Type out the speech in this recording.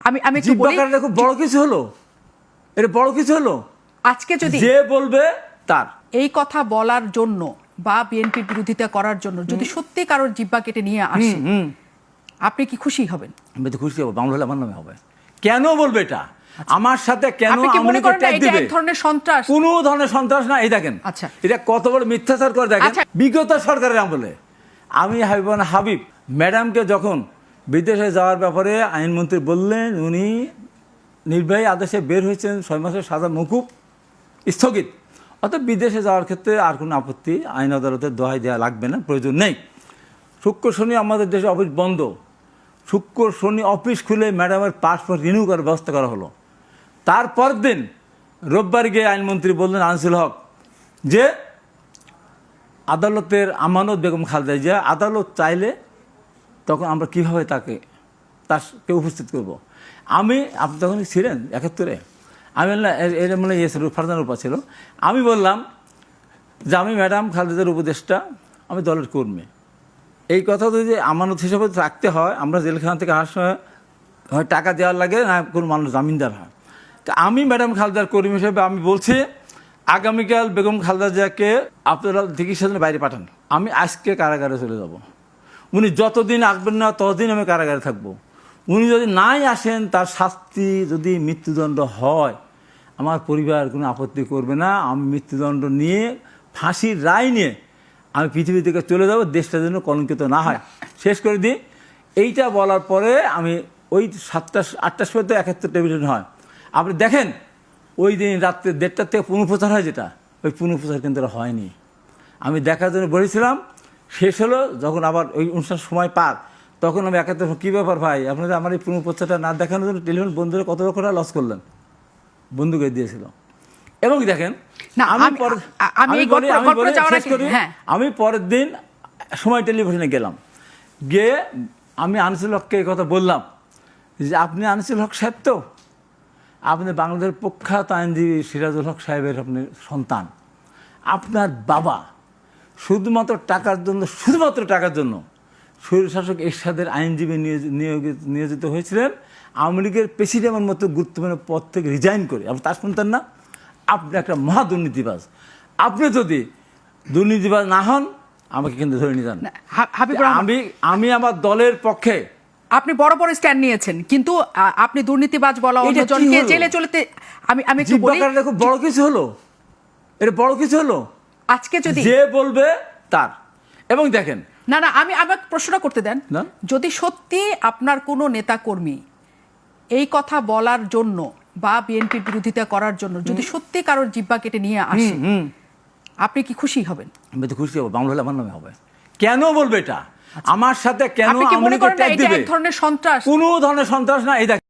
আমি আমি একটু বলি খুব বড় কিছু হলো? এটা বড় কিছু হলো? আজকে যদি যে বলবে তার। এই কথা বলার জন্য বা বিএনপির বিরোধিতা করার জন্য যদি সত্যি কারোর জিব্বা কেটে নিয়ে আসে আপনি কি খুশি হবেন? আমি তো খুশি হব বাংলা হলে আমার নামে হবে। কেন বলবে এটা? আমার সাথে কেন মনে করেন এটা এক ধরনের সন্ত্রাস? কোন ধরনের সন্ত্রাস না এই দেখেন। আচ্ছা। এটা কত বড় মিথ্যাচার করে দেখেন। আচ্ছা। বিগত সরকারের আমলে। আমি হাবিবান হাবিব ম্যাডামকে যখন বিদেশে যাওয়ার ব্যাপারে আইনমন্ত্রী বললেন, উনি নির্বাহী আদেশে বের হয়েছেন, ছয় মাসের সাজা মকুব, স্থগিত। অর্থাৎ বিদেশে যাওয়ার ক্ষেত্রে আর কোনো আপত্তি আইন আদালতের দোহাই দেওয়া লাগবে না, প্রয়োজন নেই। শুক্র শনি আমাদের দেশে অফিস বন্ধ। শুক্র শনি অফিস খুলে ম্যাডামের পাসপোর্ট রিনিউ করার ব্যবস্থা করা হলো। তারপর দিন রোববার গিয়ে আইনমন্ত্রী বললেন আনসুল হক যে আদালতের আমানত বেগম খালেদা জিয়া, আদালত চাইলে তখন আমরা কীভাবে তাকে তাকে উপস্থিত করব। আমি, আপনি তখন ছিলেন একাত্তরে? আমি বললাম, এ- এর মানে ইয়ে ছিল ফারজানের উপর ছিল। আমি বললাম যে আমি ম্যাডাম খালেদার উপদেষ্টা, আমি দলের কর্মী। এই কথা যদি আমানত হিসাবে রাখতে হয়, আমরা জেলখানা থেকে আসার সময় হয় টাকা দেওয়ার লাগে, না কোনো মানুষ জামিনদার হয়। তা আমি ম্যাডাম খালদার কর্মী হিসেবে আমি বলছি, আগামীকাল বেগম খালদা জিয়াকে আপনারা চিকিৎসার জন্য বাইরে পাঠান। আমি আজকে কারাগারে চলে যাব। উনি যতদিন আসবেন না ততদিন আমি কারাগারে থাকব। উনি যদি নাই আসেন, তার শাস্তি যদি মৃত্যুদণ্ড হয়, আমার পরিবার কোনো আপত্তি করবে না। আমি মৃত্যুদণ্ড নিয়ে, ফাঁসির রায় নিয়ে আমি পৃথিবী থেকে চলে যাব, দেশটা যেন কলঙ্কিত না হয়। শেষ করে দিই। এইটা বলার পরে আমি ওই সাতটা, আটটার সময় তো একাত্তর টেলিভিশন হয়। আপনি দেখেন, ওই দিন রাত্রে দেড়টার থেকে পুনঃপ্রচার হয় যেটা। ওই পুনঃপ্রচার কিন্তু হয়নি। আমি দেখার জন্য বলেছিলাম শেষ হলো যখন আবার ওই অনুষ্ঠান সময় পার তখন আমি একাত্তর কী ব্যাপার ভাই? আপনারা আমার এই পুনঃপ্রচারটা না দেখানোর জন্য টেলিফোন বন্ধুরা কত টাকা লস করলেন? বন্ধুকে দিয়েছিল। এবং দেখেন না, আমি আমি-। হ্যাঁ। আমি পরের দিন সময় টেলিভিশনে গেলাম। গিয়ে আমি আনিসুল হককে এই কথা বললাম যে আপনি আনিসুল হক সাহেব তো? আপনি বাংলাদেশের প্রখ্যাত আইনজীবী সিরাজুল হক সাহেবের আপনি সন্তান। আপনার বাবা শুধুমাত্র টাকার জন্য শুধুমাত্র টাকার জন্য স্বৈরশাসক এরশাদের আইনজীবী নিয়োজি- নিয়োজিত হয়েছিলেন। আওয়ামী লীগের প্রেসিডেন্টের মতো গুরুত্বপূর্ণ পদ থেকে রিজাইন করে আপনি তার শুনতেন না আপনি একটা মহা দুর্নীতিবাজ। আপনি যদি দুর্নীতিবাজ না হন আমাকে কিন্তু ধরে নিয়ে যান। না, হা- আমি আমি আমার দলের পক্ষে আপনি বড় বড় স্ট্যান্ড নিয়েছেন কিন্তু আপনি দুর্নীতিবাজ বলা অন্যজনকে জেলে চলতে আমি আমি একটু বড় কিছু হলো? এটা বড় কিছু হলো? আজকে যদি যে বলবে তার। এবং দেখেন। না না আমি আমাকে প্রশ্ন করতে দেন। যদি সত্যি আপনার কোনো নেতা কর্মী এই কথা বলার জন্য বা বিএনপির বিরোধিতা করার জন্য যদি সত্যি কারোর জিব্বা কেটে নিয়ে আসে আপনি কি খুশি হবেন? আমি তো খুশি হব বাংলা হলে আমার নামে হবে। কেন বলবে এটা? আমার সাথে কেন আপনি কি মনে আমলিকে ট্যাগ দিবে? এক ধরনের সন্ত্রাস? কোনো ধরনের সন্ত্রাস না এই দেখ